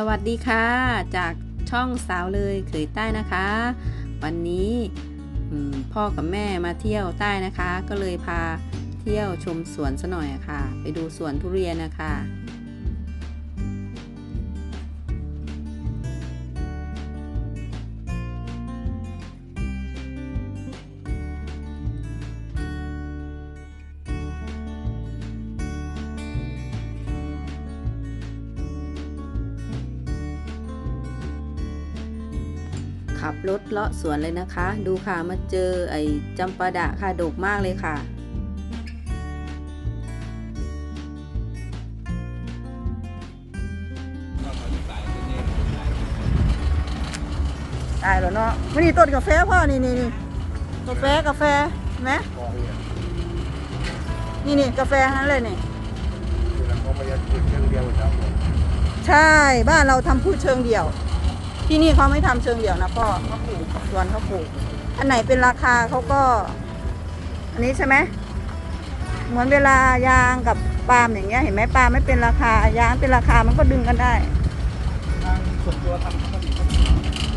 สวัสดีค่ะ จากช่องสาวเลยเขยใต้นะคะ วันนี้พ่อกับแม่มาเที่ยวใต้นะคะ ก็เลยพาเที่ยวชมสวนซะหน่อยะค่ะ ไปดูสวนทุเรียนนะคะ ขับรถเลาะสวนเลยนะคะ ดูค่ะมาเจอไอ้จำปาดะค่ะดกมากเลยค่ะตายแล้วเนาะวันนี้ต้นกาแฟพ่อนี่นี่นี่กาแฟกาแฟเห็นไหมนี่นี่กาแฟทั้งนั้นเลยนี่เขาไม่ได้พูดเรื่องเดียวครับใช่บ้านเราทำพืชเชิงเดี่ยว ที่นี่เขาไม่ทำเชิงเดี่ยวนะพ่อเขาปลูกสวนเขาปลูก อันไหนเป็นราคาเขาก็ อันนี้ใช่ไหมเหมือนเวลายางกับปาล์มอย่างเงี้ยเห็นไหมปาล์มไม่เป็นราคายางเป็นราคามันก็ดึงกันได้ส่วนตัวทำ